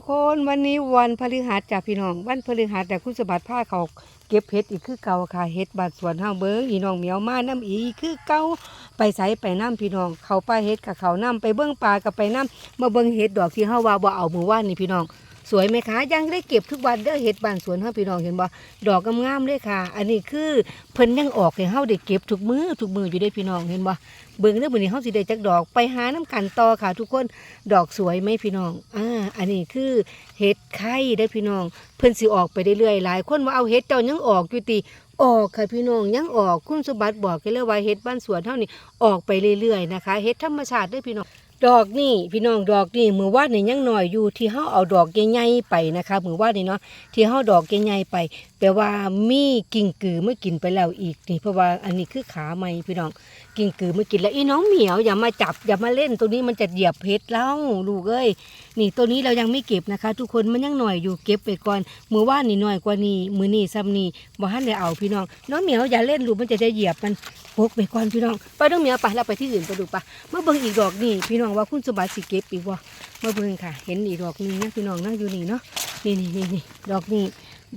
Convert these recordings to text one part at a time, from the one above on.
ทุกคนวันนี้วันพฤหัสจ้ะพี่น้อง วันพฤหัสแต่คุณสบัติผ้าเขาเก็บเห็ดอีกคือเก่าค่ะเห็ดบาดสวนเฮาเบิ้งอีน้องเหมียวมาน้ำอีคือเก่าไปใส่ไปน้ำพี่น้อง เขาป้าเห็ดกับเขาน้ำไปเบิ้งปลากับไปน้ำมาเบิ้งเห็ดดอกที่เฮาว่าบ่เอามือว่านนี่พี่น้อง สวยไหมคะยังได้เก็บทุกวันเด้อเห็ดบานสวนเฮาพี่น้องเห็นบ่ดอกงามๆเลยค่ะ อันนี้คือเพิ่นยังออกให้เฮาได้เก็บทุกมือทุกมืออยู่ได้พี่น้องเห็นบ่เบิ่งเด้อมื้อนี้เฮาสิได้จักดอกไปหาน้ำกันต่อค่ะ ทุกคนดอกสวยไหมพี่น้องอ่าอันนี้คือเห็ดไข่ได้พี่น้อง เพิ่นสิออกไปเรื่อยๆหลายคนว่าเอาเห็ดเจ้ายังออกอยู่ติออกค่ะพี่น้องยังออกคุณสมบัติบอกกันเลยว่าเห็ดบ้านสวนเฮานี่ออกไปเรื่อยๆนะคะเห็ดธรรมชาติเด้พี่น้อง ดอกนี่พี่น้องดอกนี่มือวาดนี่ยังหน่อยอยู่ที่เฮาเอาดอกใหญ่ๆไปนะคะมือวาดนี่เนาะที่เฮาดอกใหญ่ๆไปแปลว่ามีกิ่งกือเมื่อกินไปแล้วอีกนี่เพราะว่าอันนี้คือขาใหม่พี่น้อง กิ่งกือมื่กินแล้วอีน้องเหมียวอย่ามาจับอย่ามาเล่นตัวนี้มันจะเหยียบเพชรเล่าลูกเอ้ยนี่ตัวนี้เรายังไม่เก็บนะคะ ทุกคนมันยังหน่อยอยู่เก็บไปก่อนมือว่านี่หน่อยกว่านี้มือนี่ซ้ำนี่บ่ทันได้เอาพี่น้อง น้องเหมียวอย่าเล่นลูกมันจะได้เหยียบมันปกไปก่อนพี่น้องไปน้องเหมียวไปเราไปที่อื่นไปดูปะมาเบิ่งอีกดอกนี่พี่น้องว่าคุณสมบัติสิเก็บอีกบ่ามาเบิ่งค่ะ เห็นอีกดอกนึงนะพี่น้องนั่งอยู่นี่เนาะนี่นี่นี่นี่ดอกนี่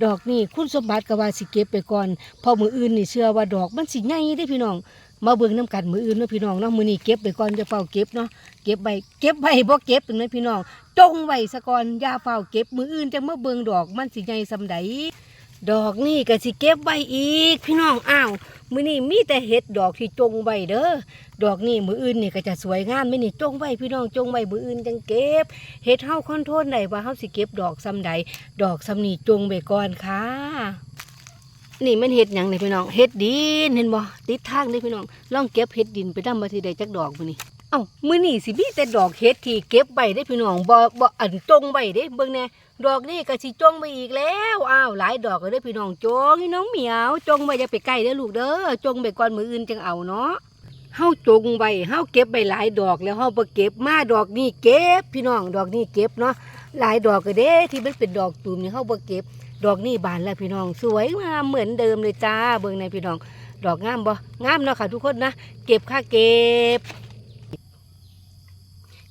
ดอกนี่คุณสมบัติกว่าสิเก็บไปก่อนพอมืออื่นนี่เชื่อว่าดอกมันสิใหญ่ได้พี่น้อง มาเบิ่งน้ำกันมืออื่นเนาะพี่น้องเนาะมือนี้เก็บไปก่อนจะเฝ้าเก็บเนาะเก็บใบเก็บใบบ่เก็บเป็นไงพี่น้องจงไว้ซะก่อนอย่าเฝ้าเก็บมืออื่นจะมาเบิ่งดอกมันสิใหญ่ซำใดดอกนี่ก็สิเก็บไว้อีก พี่น้องอ้าวมือนี้มีแต่เห็ดดอกที่จงไว้เด้อดอกนี่มืออื่นนี่ก็จะสวยงามไม่นี่จงไว้พี่น้องจงไว้มืออื่นจังเก็บเฮ็ดเฮาคอนโทรลได้ว่าเฮาสิเก็บดอกซ้ำใดดอกซ้ำนี่จงไปก่อนค่ะ นี่มันเฮ็ดหยังนี่พี่น้องเฮ็ดดินเห็นบ่ติดทางนี่พี่น้องลองเก็บเฮ็ดดินไปนำบ่สิได้จักดอกมื้อนี้เอ้ามื้อนี้สิมีแต่ดอกเฮ็ดที่เก็บไว้ได้พี่น้องบ่บ่อันจงไว้เด้เบิ่งแน่ดอกนี่ก็สิจงไปอีกแล้วอ้าวหลายดอกเลยเด้พี่น้องจงนี่น้องเหมียวจงไว้อย่าไปใกล้เด้อลูกเด้อจงไปก่อนมื้ออื่นจังเอาเนาะเฮาจงไว้เฮาเก็บไปหลายดอกแล้วเฮาบ่เก็บมาดอกนี้เก็บพี่น้องดอกนี้เก็บเนาะหลายดอกก็เด้ที่มันเป็นดอกตูมนี่เฮาบ่เก็บ ดอกนี้บานแล้วพี่น้องสวยงามเหมือนเดิมเลยจ้าเบิ่งในพี่น้อง ดอกงามบ่งามเนาะค่ะทุกคนนะเก็บค่ะเก็บ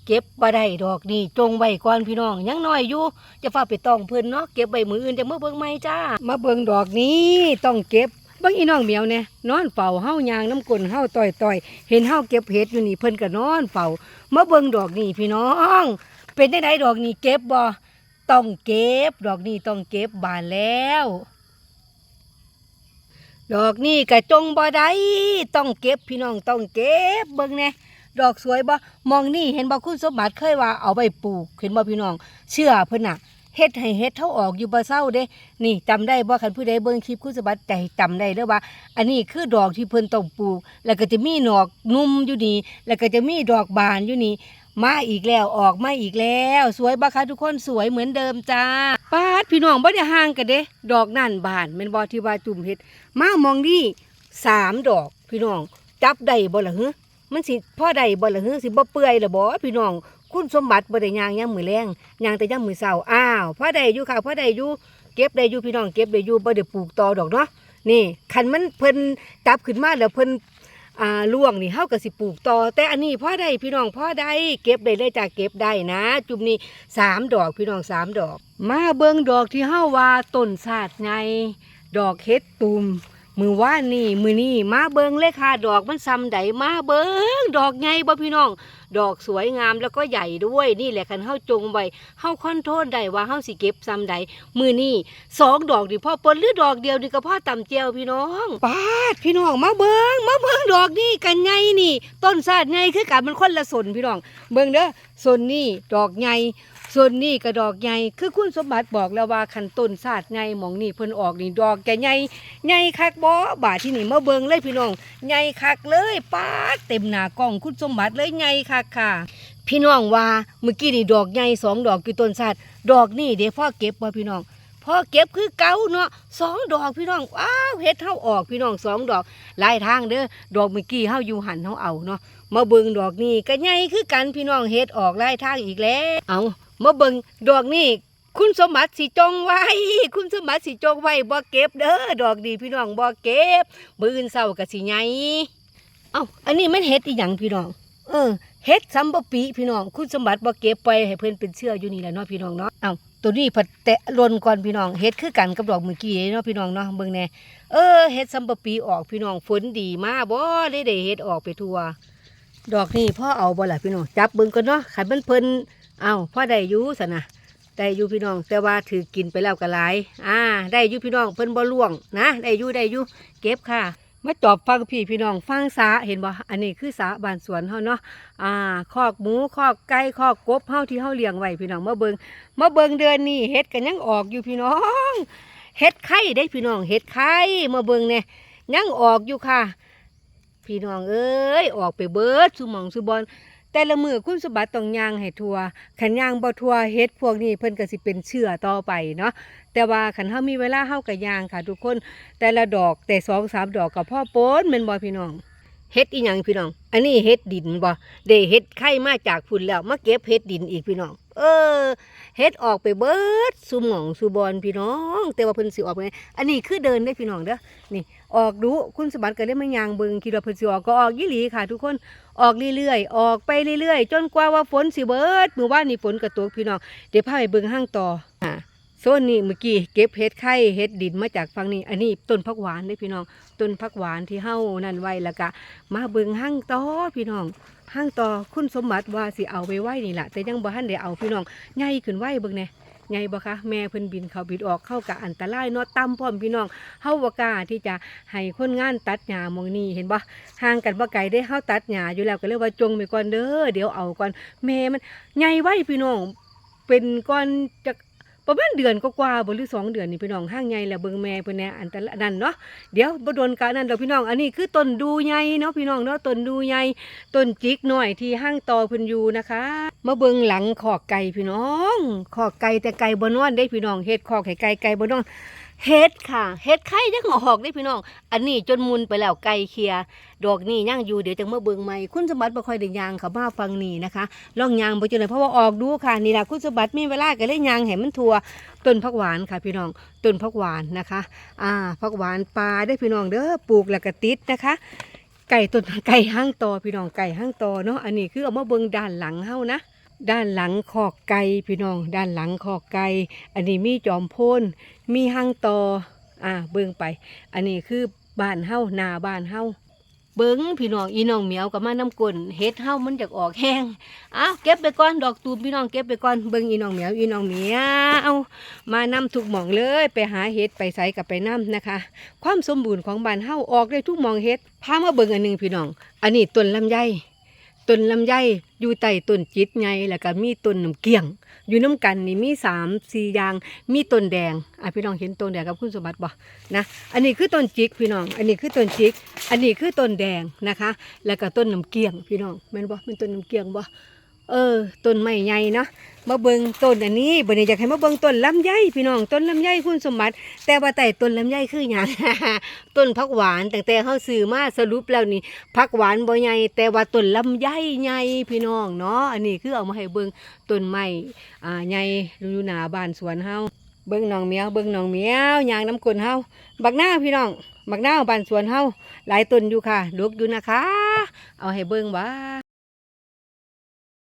เก็บบ่ได้ดอกนี่จงไว้ก่อนพี่น้องยังน้อยอยู่จะฟ้าไปต้องเพิ่นเนาะเก็บไว้มืออื่นจะมาเบิ่งใหม่จ้า มาเบิ่งดอกนี้ต้องเก็บเบิ่งอีน้องเหมียวเนี่ยนอนเฝ้าเฮายางน้ำกลนเฮาต่อยต่อยเห็นเฮาเก็บเห็ดอยู่นี่เพิ่นก็นอนเฝ้ามาเบิ่งดอกนี่พี่น้อง เป็นได้ไดดอกนี่เก็บบ่ ต้องเก็บ ดอกนี่ต้องเก็บบานแล้ว ดอกนี่กระจงบ่ได้ต้องเก็บพี่น้องต้องเก็บเบิ่งแน่ดอกสวยบ่มองนี่เห็นบ่คุณสมบัติเคยว่าเอาไปปลูกเห็นบ่พี่น้อง เชื่อเพิ่นน่ะเฮ็ดให้เฮ็ดเท่าออกอยู่บ่เศร้าเด้นี่จำได้บ่คันผู้ใดเบิ่งคลิปคุณสมบัติใจจำได้เด้อว่า อันนี้คือดอกที่เพิ่นต้องปลูก แล้วก็จะมีดอกนุ่มอยู่นี่แล้วก็จะมีดอกบานอยู่นี่ มาอีกแล้วออกมาอีกแล้ว สวยบ่คะทุกคนสวยเหมือนเดิมจ้าปาดพี่น้องบ่ได้ห่างกันเด้ ดอกนั่นบานแม่นบ่ที่ว่าจุ่มเฮ็ดมามองนี่สามดอกพี่น้อง จับได้บ่ล่ะฮึมันสิพ่อได้บ่ล่ะฮึสิบ่เปื่อยละบ่พี่น้อง คุณสมบัติบ่ได้ย่างยามมื้อแลงยางแต่ยามมื้อเช้าอ้าวพ่อได้อยู่ค่ะพ่อได้อยู่เก็บได้อยู่พี่น้องเก็บได้อยู่บ่ได้ปลูกตอดอกเนาะนี่คันมันเพิ่นจับขึ้นมาแล้วเพิ่น อ่าล่วงนี่เฮาก็สิปลูกต่อ แต่อันนี้พ่อได้พี่น้องพ่อได้เก็บได้เลยจ้ะเก็บได้นะ จุ่มนี้สามดอกพี่น้องสามดอก มาเบิ่งดอกที่เฮาว่าต้นศาสตร์ไงดอกเฮ็ดตุ่ม มือว่านี่มือนี่มาเบิงเลยค่ะ ดอกมันซ้ำใดมาเบิงดอกไงบ่พี่น้อง ดอกสวยงามแล้วก็ใหญ่ด้วยนี่แหละคันเฮาจงไว้เฮาคอนโทรลได้ว่าเฮาสิเก็บซ้ำใดมือนี่สองดอกดิพ่อปนหรือดอกเดียวนี่ก็พ่อต่ำเจียวพี่น้องปาดพี่น้องมาเบิงมาเบิงดอกนี่กันไงนี่ ต้นซาดไงคือกันมันคนละสนพี่น้อง เบิงเด้อสนนี่ดอกไง ส่วนนี่ก็ดอกใหญ่คือคุณสมบัติบอกแล้วว่าคันต้นศาสตร์ไงหมองนี่เพิ่นออกนี่ดอกแกใหญ่ใหญ่คักบ่บาดที่นี่มาเบิงเลยพี่น้องใหญ่คักเลยป้าเต็มหน้ากล้องคุณสมบัติเลยใหญ่คักค่ะ พี่น้องว่าเมื่อกี้นี่ดอกใหญ่สองดอกอยู่ต้นศาสตร์ดอกนี่เดี๋ยวพ่อเก็บบ่พี่น้องพ่อเก็บคือเก่าเนาะสองดอกพี่น้องว้าวเฮ็ดเฮาออกพี่น้องสองดอกหลายทางเด้อดอกเมื่อกี้เฮาอยู่หันเฮาเอาเนาะมาเบิ่งดอกนี้ก็ใหญ่คือกันพี่น้องเฮ็ดออกหลายทางอีกแล้วเอา มาเบิ่งดอกนี้คุณสมบัติสิจงไว้ คุณสมบัติสิจงไว้บ่เก็บเด้อดอกดีพี่น้องบ่เก็บมื้ออื่นเช้าก็สิใหญ่เอ้าอันนี้มันเฮ็ดอีหยังพี่น้อง เออเฮ็ดซัมบปีพี่น้อง คุณสมบัติบ่เก็บไปให้เพิ่นเป็นเชื่ออยู่นี่แหละเนาะพี่น้องเนาะเอ้าตัวนี้ผัดแตะลนก่อนพี่น้องเฮ็ดคือกันกับดอกเมื่อกี้เนาะพี่น้องเนาะเบิ่งแน่เออเฮ็ดซัมบปีออกพี่น้องฝนดีมาบ่ได้ได้เฮ็ดออกไปทั่วดอกนี่พ่อเอาบ่ล่ะพี่น้องจับเบิ่งก่อนเนาะคันมันเพิ่น เอ้าพ่อได้อยู่ซั่นนะได้อยู่พี่น้อง แต่ว่าถือกินไปแล้วก็หลายอ่า ได้อยู่พี่น้องเพิ่นบ่ล่วงนะ ได้อยู่ได้อยู่เก็บค่ะมาจอบฟังพี่พี่น้องฟังสาเห็นบ่อันนี้คือสาบานสวนเฮาเนาะอ่าคอกหมูคอกไก่คอกกบเฮาที่เฮาเลี้ยงไว้พี่น้องมาเบิงมาเบิงเดือนนี้เฮ็ดกันยังออกอยู่พี่น้องเฮ็ดไข่ได้พี่น้องเฮ็ดไข่มาเบิงเนี่ยยังออกอยู่ค่ะ พี่น้องเอ้ยออกไปเบิดสุมองสุบอล แต่ละมือคุณสมบัติต้องย่างให้ทัวขันย่างบ่ทัวเฮ็ดพวกนี้เพิ่นก็สิเป็นเชื่อต่อไปเนาะแต่ว่าขันเฮามีเวลาเฮาก็ย่างค่ะ ทุกคนแต่ละดอกแต่สองสามดอกกับพ่อโป้นแม่นบ่พี่น้องเฮ็ดอีหยังพี่น้อง อันนี้เฮ็ดดินบ่ได้เฮ็ดไข่มาจากพุ่นแล้วมาเก็บเฮ็ดดินอีกพี่น้อง เออเฮ็ดออกไปเบิดสุหม่องสุบอนพี่น้อง แต่ว่าเพิ่นสิออกไปอันนี้คือเดินได้พี่น้องเด้อนี่ออกดูคุณสมบัติก็เลยมายางเบิงคิดว่าเพิ่นสิออกก็ออกยี่หลีค่ะ ทุกคนออกเรื่อยๆออกไปเรื่อยๆ จนกว่าว่าฝนสิเบิดมื้อวานนี้ฝนก็ตกพี่น้องเดี๋ยวพาไปเบิงห้างต่ออ่าโซนนี้เมื่อกี้เก็บเห็ดไข่เห็ดดินมาจากฝั่งนี้ อันนี้ต้นพักหวานเด้พี่น้องต้นพักหวานที่เฮานั่นไว้แล้วก็มาเบิงห้างต่อพี่น้อง ห้างต่อคุณสมบัติว่าสิเอาไปไหวนี่แหละแต่ยังบ่ทันได้เอาพี่น้องใหญ่ขึ้นไหวเบิ่งแน่ใหญ่บ่คะแม่เพิ่นบินเขาบิดออกเข้ากับอันตรายเนาะต่ำพร้อมพี่น้องเฮาบ่กล้าที่จะให้คนงานตัดหญ้ามองนี้เห็นบ่ห่างกันบ่ไกลได้เฮาตัดหญ้าอยู่แล้วก็เลยว่าจงไปก่อนเด้อเดี๋ยวเอาก่อนแม่มันใหญ่ไว้พี่น้องเป็นก้อนจะ ประมาณเดือนก็กว่าๆบ่หรือสองเดือนนี่พี่น้องห้างใหญ่แล้วเบิ่งแม่เพิ่นแน่อันตะนั่นเนาะเดี๋ยวบ่โดนกะนั่นดอกพี่น้องอันนี้คือต้นดูใหญ่เนาะพี่น้องเนาะต้นดูใหญ่ต้นจิกหน่อยที่ห้างตอเพิ่นอยู่นะคะมาเบิ่งหลังขอกไก่พี่น้องขอกไก่แต่ไก่บ่นอนได้พี่น้องเฮ็ดขอกให้ไก่ไก่บ่นอน เฮ็ดค่ะเฮ็ดไข่ยังออกได้พี่น้อง อันนี้จนมุนไปแล้วไก่เคียดอกนี่ย่างอยู่เดี๋ยวจังมาเบิงใหม่คุณสมบัติบ่ค่อยได้ยางเขามาฟังนี่นะคะลองยางบ่จังเลยเพราะว่าออกดูค่ะนี่ล่ะคุณสมบัติมีเวลาก็เลยยางให้มันทั่วต้นผักหวานค่ะพี่น้องต้นผักหวานนะคะ อ่าผักหวานปลาได้พี่น้องเด้อปลูกแล้วก็ติดนะคะไก่ต้นไก่ห้างตอพี่น้องไก่ห้างตอเนาะอันนี้คือเอามาเบิงด้านหลังเฮานะ ด้านหลังคอกไก่พี่น้อง ด้านหลังคอกไก่อันนี้มีจอมโพนมีห้างตออ่าเบิ่งไป อันนี้คือบ้านเฮานาบ้านเฮาเบิ้งพี่น้องอีน้องเหมียวกับมาน้ำกลนเฮ็ดเฮามันจากออกแห้งอ้าวเก็บไปก่อนดอกตูมพี่น้องเก็บไปก่อนเบิ้งอีน้องเหมียวอีน้องเหมียวมานำทุกหม่องเลย ไปหาเฮ็ดไปใส่กับไปน้ำนะคะ ความสมบูรณ์ของบ้านเฮาออกได้ทุกหมองเฮ็ดพามาเบิ่งอันหนึงพี่น้อง อันนี้ต้นลำไยต้นลำไย อยู่ใต้ต้นจิตไงแล้วก็มีต้นน้ำเกี้ยง อยู่น้ำกันนี่มีสามสี่อย่าง มีต้นแดงอะพี่น้องเห็นต้นแดงกับคุณสมบัติบ่นะอันนี้คือต้นจิกพี่น้อง อันนี้คือต้นจิก อันนี้คือต้นแดงนะคะ แล้วก็ต้นน้ำเกี้ยงพี่น้องแม่นบ่เป็นต้นน้ำเกี้ยงบ่ เออต้นไม้ใหญ่เนาะมาเบิงต้นอันนี้บัดนี้อยากให้มาเบิงต้นลำไยพี่น้องต้นลำไยคุณสมบัติ แต่ว่าแต่ต้นลำไยคือหยังต้นผักหวานแตั้งแต่เฮาซื้อมาสรุปแล้วนี่ผักหวานบ่ใหญ่แต่ว่าต้นลำไยใหญ่พี่น้องเนาะอันนี้คือเอามาให้เบิงต้นไม้อ่าใหญ่อยู่หน้าบ้านสวนเฮาเบิ่งน้องเมียวเบิ่งน้องเมียวยางน้ำกลนเฮาบักหน้าพี่น้องบักหน้าบ้านสวนเฮาหลายต้นอยู่ค่ะดกอยู่นะคะ เอาให้เบิ่งว่า